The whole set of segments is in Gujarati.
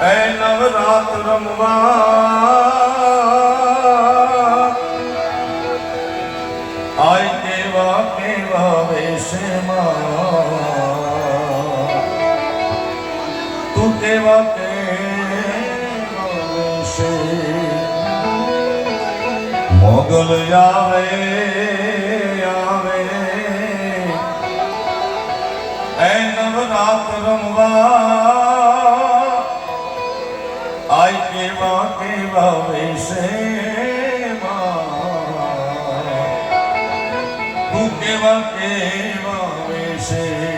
એ નવરાત રમવા આય કેવા કેવા વેશમાં તું કેવા કેવા વેશે મોગલ આવે આવે એ નવરાત રમવા તું કેવા કેવા વેશે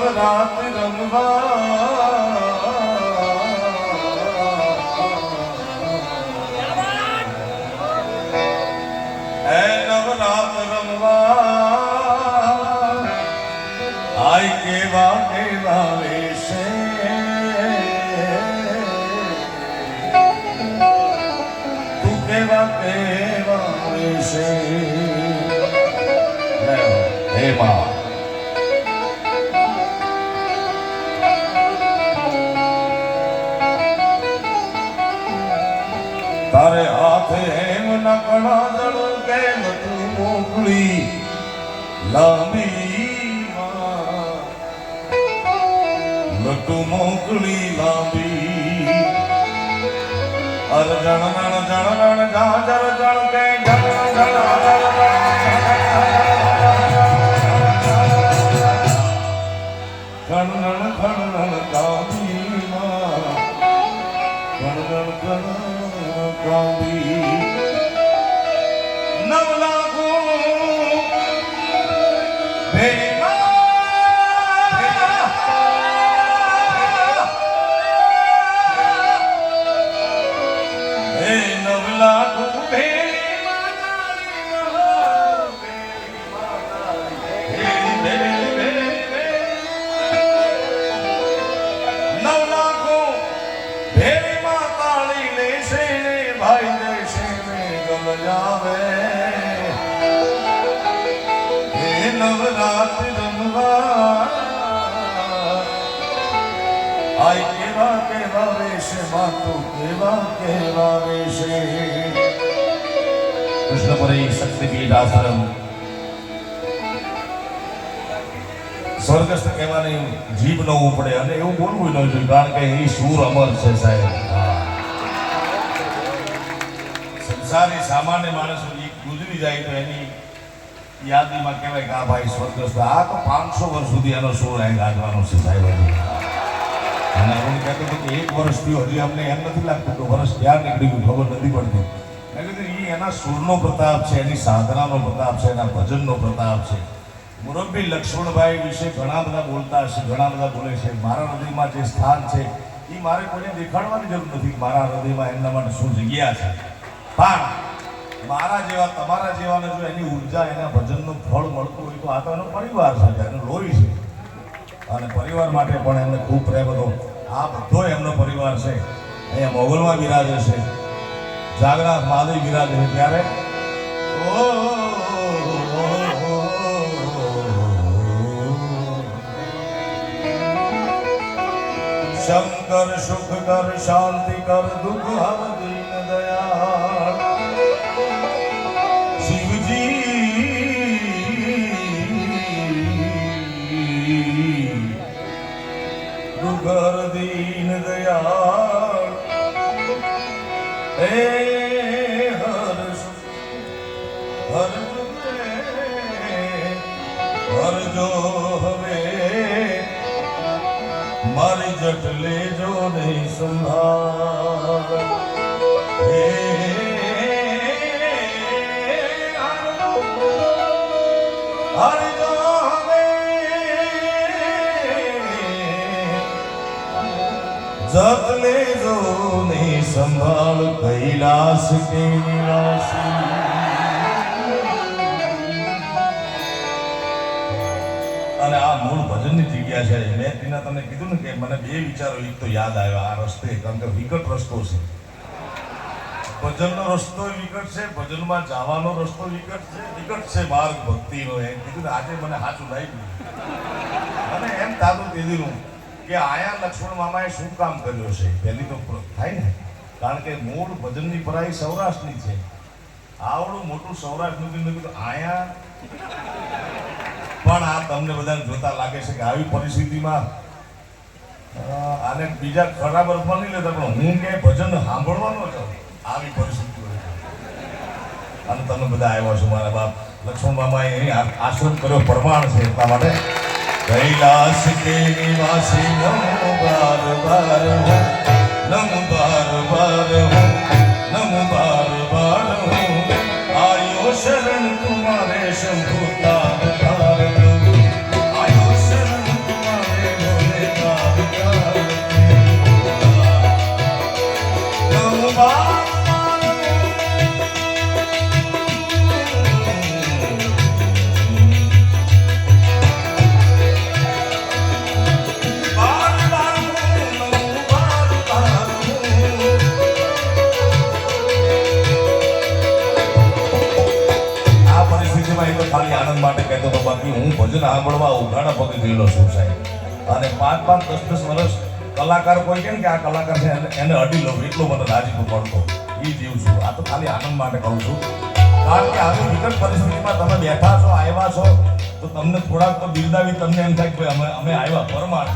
નવરાત રમવા એ નવરાત રમવા આય કેવા કેવા વેશે તું કેવા કેવા વેશે નકણા કેમ તું મોકલી લાંબી. લટુ મોકલી લાંબી અર જણ જણ નણ જા જર જણ કે નવરાત રમવા સ્વર્ગસ્થ કહેવાની જીભ ન ઉપડે અને એવું બોલવું ન જોઈએ કારણ કે એ સૂર અમર છે સાહેબ સંસારી સામાન્ય માણસ ગુજરી જાય તો એની યાદીમાં કહેવાય કે આ ભાઈ સ્વર્ગસ્થ આ તો પાંચસો વર્ષ સુધી એનો સુર અહીં ગાજવાનો છે સાહેબ. અને હું કહેતો હતો કે એક વર્ષ થયું, હજી અમને એમ નથી લાગતું કે વર્ષ ક્યાં નીકળી ગયું, ખબર નથી પડતી. એટલે કે એ એના સૂરનો પ્રતાપ છે, એની સાધનાનો પ્રતાપ છે, એના ભજનનો પ્રતાપ છે. મુરબ્બી લક્ષ્મણભાઈ વિશે ઘણા બધા બોલતા હશે, ઘણા બધા બોલે છે. મારા હૃદયમાં જે સ્થાન છે એ મારે કોઈને દેખાડવાની જરૂર નથી મારા હૃદયમાં એમના માટે શું જગ્યા છે. પણ મારા જેવા તમારા જેવાને જો એની ઊર્જા એના ભજનનું ફળ મળતું હોય તો આ તો એનો પરિવાર છે એનો લોહી છે. અને પરિવાર માટે પણ એમને ખૂબ પ્રેમ હતો. આ બધો એમનો પરિવાર છે. અહીંયા મોગલમાં બિરાજે છે. જાગનાથ મહાદેવ બિરાજે છે ત્યારે. ઓ, શંકર સુખ કર શાંતિ કર દુઃખ હર મારી જટ લેજો નહીં સંભાળ. સંભાળ કૈલાસ કે નિવાસી અને આ મૂળ ભજનની જગ્યા છે. મેં તેના તમને કીધું ને કે મને બે વિચારો, એક તો યાદ આવ્યા, આ રસ્તે, કારણ કે વિકટ રસ્તો છે. ભજનનો રસ્તો વિકટ છે, ભજનમાં જવાનો રસ્તો વિકટ છે વિકટ છે માર્ગ ભક્તિનો એમ કીધું ને, આજે મને સાચું લાગ્યું. અને એમ તાતું કીધું કે આયા લક્ષ્મણ મામાએ શું કામ કર્યું છે પહેલી તો થાય ને? કારણ કે મૂળ ભજનની પરાઈ સૌરાષ્ટ્રની છે. આવડું મોટું સૌરાષ્ટ્રનું કીધું કીધું, આયા. પણ આ તમને બધાને જોતા લાગે છે કે આવી પરિસ્થિતિમાં આને બીજા ખરાબ અર્થમાં નહીં લેતા, પણ હું કે ભજન સાંભળવાનો છું, આવી પરિસ્થિતિ અને તમે બધા આવ્યા છો, મારા બાપ. લક્ષ્મણ બાબા એ આશ્રમ કર્યો, પ્રમાણ છે એટલા માટે. કૈલાસ કે નિવાસી નમો બાર બાર હો નમો બાર બાર હો નમો બાર બાર હો આયો શરણ તુમારે પાંચ પાંચ દસ દસ વર્ષ કલાકાર કોઈ કે આ કલાકાર છે, એને- અડી લઉં એટલો મને રાજીપો પડતો એ જીવ છું. આ તો ખાલી આનંદ માટે કહું છું. કારણ કે આવી વિકટ પરિસ્થિતિમાં તમે બેઠા છો, આવ્યા છો, તો તમને થોડાક તો બિરદાવી તમને એમ થાય કે અમે અમે આવ્યા પરમાર્થ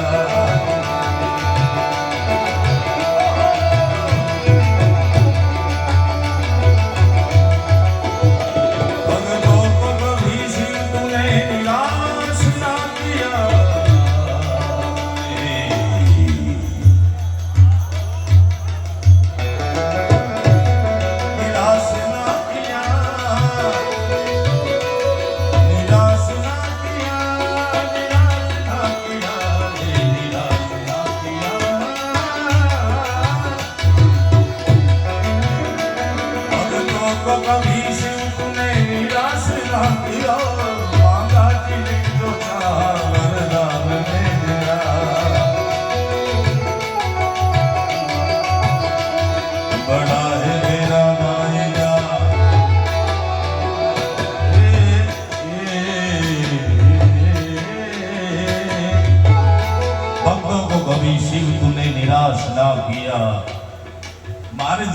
Yeah.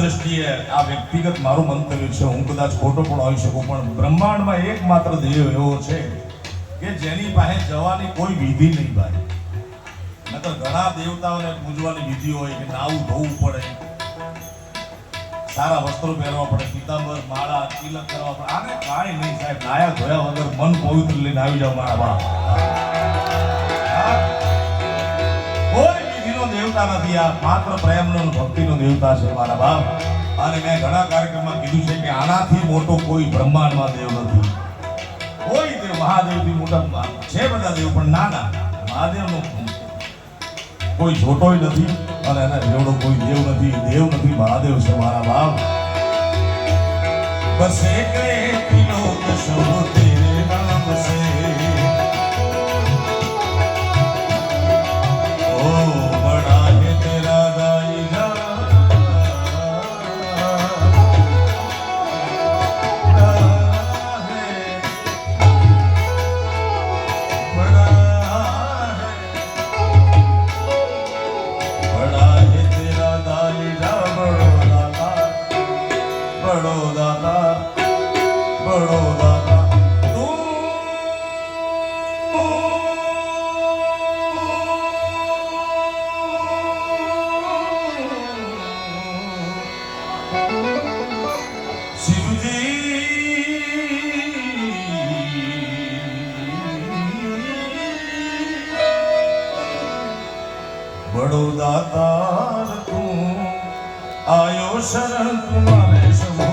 દ્રષ્ટિએ આ વ્યક્તિગત મારું મંતવ્ય છે, હું કદાચ ખોટો પણ આવી શકું, પણ બ્રહ્માંડમાં એકમાત્ર દેવ એવો છે કે જેની પાસે જવાની કોઈ વિધિ નહીં ભાઈ. નકર ઘણા દેવતાઓને પૂજવાની વિધિ હોય કે નાવું ધોવું પડે, સારા વસ્ત્રો પહેરવા પડે, પીતાંબર, માળા, તિલક કરવા પડે, આને કાંઈ નહીં સાહેબ, નાયા ધોયા વગર મન પવિત્ર લઈને આવી જાવ મારા બાપ. દેવતા નથી આ માત્ર પ્રેમનો ભક્તિનો દેવતા છે, મારા બાપ. અને મેં ઘણા કાર્યક્રમમાં કીધું છે કે આનાથી મોટો કોઈ બ્રહ્માંડમાં દેવ નથી. કોઈ દેવ, મહાદેવથી મોટા છે બધા દેવ, પણ નાના. મહાદેવનો કોઈ છોટોય નથી અને એના જેવડો કોઈ દેવ નથી. દેવ નથી, મહાદેવ છે, મારા બાપ. બસ એક નામ સે બડો દાતાર તું. આયો શરણ તું મારે સમો